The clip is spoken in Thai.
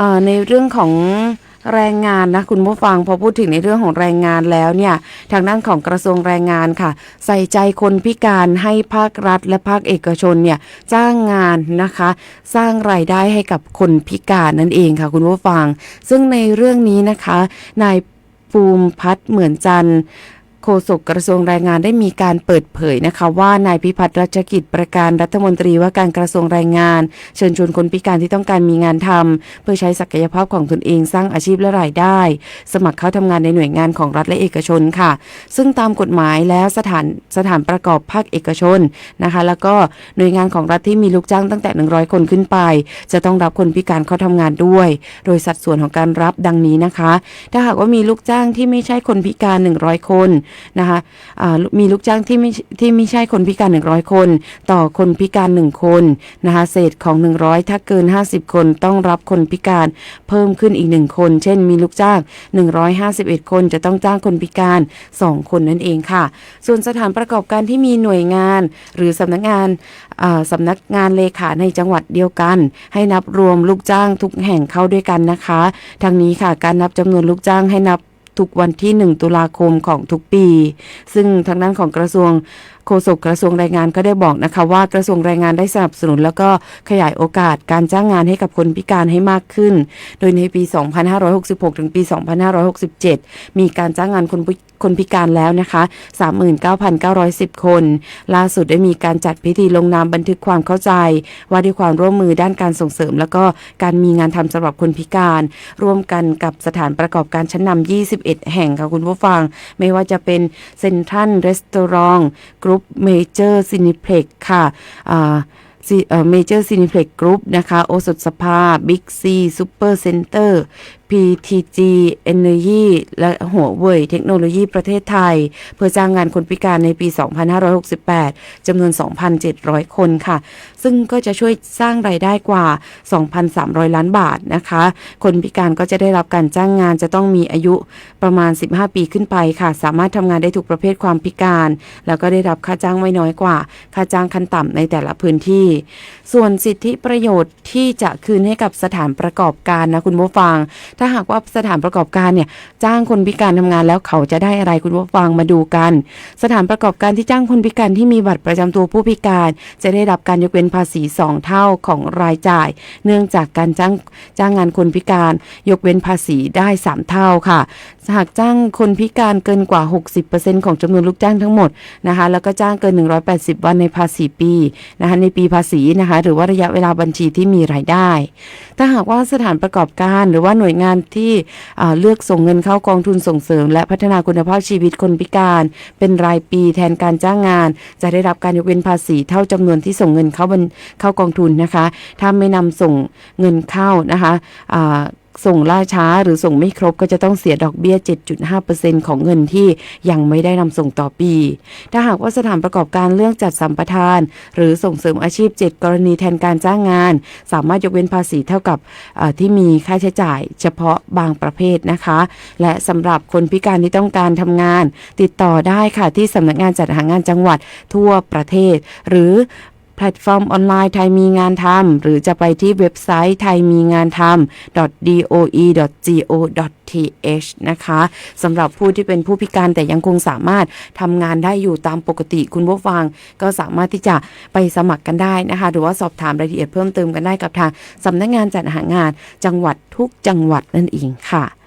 อ่าในเรื่องของแรงงานนะคุณผู้ฟังพอพูดถึงในเรื่องของแรงงานแล้วเนี่ยทางด้านของกระทรวงแรงงานค่ะ ใส่ใจคนพิการให้ภาครัฐ และภาคเอกชนเนี่ยจ้างงานนะคะ สร้างรายได้ให้กับคนพิการนั่นเองค่ะคุณผู้ฟัง ซึ่งในเรื่องนี้นะคะนายภูมิพัฒน์เหมือนจันทร์ โฆษกกระทรวงแรงงานได้มีการเปิดเผยนะคะว่านายพิพัฒน์รัชกิจประการรัฐมนตรีว่าการกระทรวงแรงงาน เชิญชวนคนพิการที่ต้องการมีงานทำเพื่อใช้ศักยภาพของตนเองสร้างอาชีพและรายได้ สมัครเข้าทำงานในหน่วยงานของรัฐและเอกชนค่ะ ซึ่งตามกฎหมายแล้วสถานสถานประกอบภาคเอกชนนะคะ แล้วก็หน่วยงานของรัฐที่มีลูกจ้างตั้งแต่ 100 คนขึ้นไป จะต้องรับคนพิการเข้าทำงานด้วย โดยสัดส่วนของการรับดังนี้นะคะ ถ้าหากว่ามีลูกจ้างที่ไม่ใช่คนพิการ 100 คนนะคะมีลูกจ้างที่ไม่ที่ไม่ใช่คนพิการ 100 คน ต่อคนพิการ 1 คนนะคะเศษของ 100 ถ้าเกิน 50 คนต้องรับคนพิการเพิ่มขึ้นอีก 1 คน เช่น มีลูกจ้าง 151 คนจะต้องจ้างคนพิการ 2 คนนั่นเองค่ะ ส่วนสถานประกอบการที่มีหน่วยงาน หรือสำนักงานสำนักงานเลขาในจังหวัดเดียวกัน ให้นับรวมลูกจ้างทุกแห่งเข้าด้วยกันนะคะทางนี้ค่ะการนับจำนวนลูกจ้างให้นับ ทุกวันที่ 1 ตุลาคมของทุกปี ซึ่งทางด้านของกระทรวง โฆษกกระทรวงแรงงานก็ได้บอกนะคะว่ากระทรวงแรงงานได้สนับสนุน แล้วก็ขยายโอกาสการจ้างงานให้กับคนพิการให้มากขึ้น โดยในปี 2566 ถึงปี 2567 มีการจ้างงานคนพิคนพิการแล้วนะคะ 39,910 คน ล่าสุดได้มีการจัดพิธีลงนามบันทึกความเข้าใจ ว่าด้วยความร่วมมือด้านการส่งเสริม แล้วก็การมีงานทำสำหรับคนพิการ ร่วมกันกับสถานประกอบการชั้นนำ21 แห่งค่ะคุณผู้ฟัง ไม่ว่าจะเป็นเซ็นทรัลรีสตอรองกรุปเมเจอร์ซินิเพล็กค่ะอ่าเมเจอร์ซินิเพล็กกรุ๊ปนะคะ โอสถสภา บิ๊กซีซูเปอร์เซ็นเตอร์ PTG Energy และหัวเว่ยเทคโนโลยีประเทศไทย เพื่อจ้างงานคนพิการในปี 2568 จำนวน 2,700 คนค่ะ ซึ่งก็จะช่วยสร้างรายได้กว่า 2,300 ล้านบาทนะคะ คนพิการก็จะได้รับการจ้างงานจะต้องมีอายุประมาณ 15 ปีขึ้นไปค่ะ สามารถทำงานได้ทุกประเภทความพิการ แล้วก็ได้รับค่าจ้างไม่น้อยกว่า ค่าจ้างขั้นต่ำในแต่ละพื้นที่ ส่วนสิทธิประโยชน์ที่จะคืนให้กับสถานประกอบการนะคุณผู้ฟังถ้าหากว่าสถานประกอบการเนี่ยจ้างคนพิการทำงานแล้วเขาจะได้อะไรคุณผู้ฟังมาดูกัน สถานประกอบการที่จ้างคนพิการที่มีบัตรประจำตัวผู้พิการ จะได้รับการยกเว้นภาษี 2 เท่าของรายจ่าย เนื่องจากการจ้างจ้างงานคนพิการ ยกเว้นภาษีได้ 3 เท่าค่ะหากจ้างคนพิการเกินกว่า 60%ของจำนวนลูกจ้างทั้งหมดนะคะแล้วก็จ้างเกิน 180 วันในภาษีปีนะคะในปีภาษีนะคะหรือว่าระยะเวลาบัญชีที่มีรายได้ ถ้าหากว่าสถานประกอบการหรือว่าหน่วยงานที่เลือกส่งเงินเข้ากองทุนส่งเสริม และพัฒนาคุณภาพชีวิตคนพิการ เป็นรายปีแทนการจ้างงาน จะได้รับการยกเว้นภาษีเท่าจำนวนที่ส่งเงินเข้าบัญเข้ากองทุนนะคะ ถ้าไม่นำส่งเงินเข้านะคะ ส่งล่าช้าหรือส่งไม่ครบก็จะต้องเสียดอกเบี้ย 7.5%ของเงินที่ยังไม่ได้นำส่งต่อปี ถ้าหากว่าสถานประกอบการเรื่องจัดสัมปทาน หรือส่งเสริมอาชีพ 7 กรณีแทนการจ้างงาน สามารถยกเว้นภาษีเท่ากับที่มีค่าใช้จ่าย เฉพาะบางประเภทนะคะ และสำหรับคนพิการที่ต้องการทำงาน ติดต่อได้ค่ะที่สำนักงานจัดหางานจังหวัดทั่วประเทศ หรือ พลตฟอร์มออนไลน์ไทยมีงานทำหรือจะไปที่เว็บไซต์ไทยมีงานทำ doe.go.th นะคะสำหรับผู้ที่เป็นผู้พิการแต่ยังคงสามารถทำงานได้อยู่ตามปกติคุณผู้ฟัง ก็สามารถที่จะไปสมัครกันได้นะคะ หรือว่าสอบถามรายละเอียดเพิ่มเติมกันได้กับทางสำนักงานจัดหางานจังหวัดทุกจังหวัดนั่นเองค่ะ